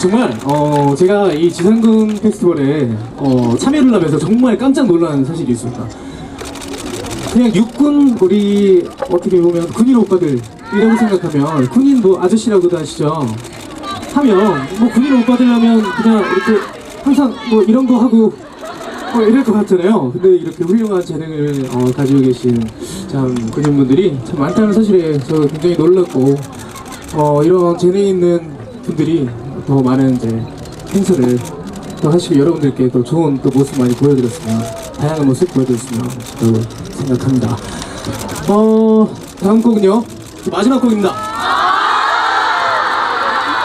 정말 어, 제가 이 지상군 페스티벌에 어, 참여를 하면서 정말 깜짝 놀란 사실이 있습니다. 그냥 육군 우리 어떻게 보면 군인 오빠들이라고 생각하면 군인 뭐 아저씨라고도 하시죠. 하면 뭐 군인 오빠들 하면 그냥 이렇게 항상 뭐 이런 거 하고 어, 이럴 것 같잖아요. 근데 이렇게 훌륭한 재능을 어, 가지고 계신 참 군인분들이 참 많다는 사실에 저 굉장히 놀랐고 어, 이런 재능 있는 분들이 더 많은 이제 행사를 또 하시고 여러분들께 또 좋은 또 모습 많이 보여드렸으면 다양한 모습 보여드렸으면 또 생각합니다. 어 다음 곡은요 마지막 곡입니다.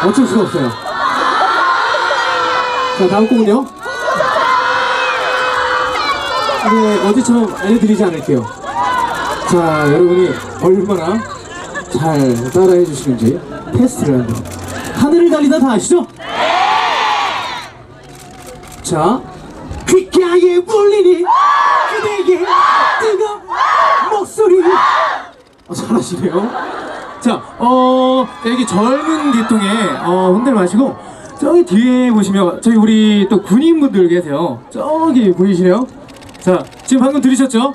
어쩔 수가 없어요. 자 다음 곡은요. 네 어제처럼 알려드리지 않을게요. 자 여러분이 얼마나 잘 따라해 주시는지 테스트를 한번 하늘을 달리다 다 아시죠? 자 귓가에 울리니 그대의 뜨거운 목소리 어, 잘하시네요. 자, 어, 여기 젊은 계통에 어, 흔들 마시고 저기 뒤에 보시면 저희 우리 또 군인분들 계세요. 저기 보이시네요. 자, 지금 방금 들으셨죠?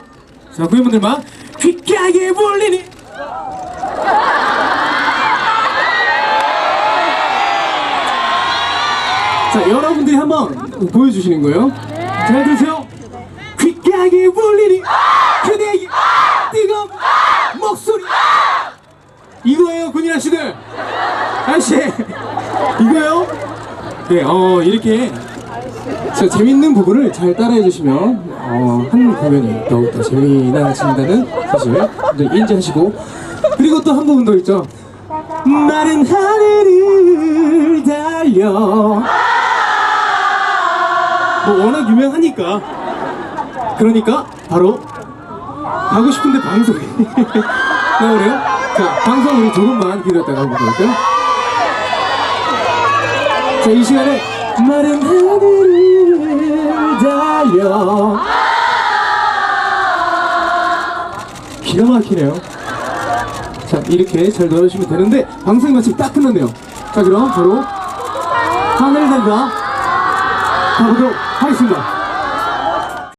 자, 군인분들만 귓가에 울리니 자, 여러분들이 한번 보여주시는 거예요. 잘 들으세요. 귓가에 울리니 그대의 뜨거운 목소리. 이거예요, 군인 아씨들. 아씨, 이거요? 네, 어, 이렇게 자, 재밌는 부분을 잘 따라해 주시면 어, 한 공연이 더욱더 재미나신다는 사실 인지하시고 그리고 또 한 부분 더 있죠. 마른 하늘을 달려 뭐 워낙 유명하니까. 그러니까 바로 가고 싶은데 방송이. 나오네요? 자 방송 우리 조금만 기다렸다가 한번 볼까요. 자이 시간에 마른 하늘을 달려. 기가 막히네요. 자 이렇게 잘 놀아주시면 되는데 방송이 마침 딱 끝났네요. 자 그럼 바로 하늘 달다 가보도록 하겠습니다.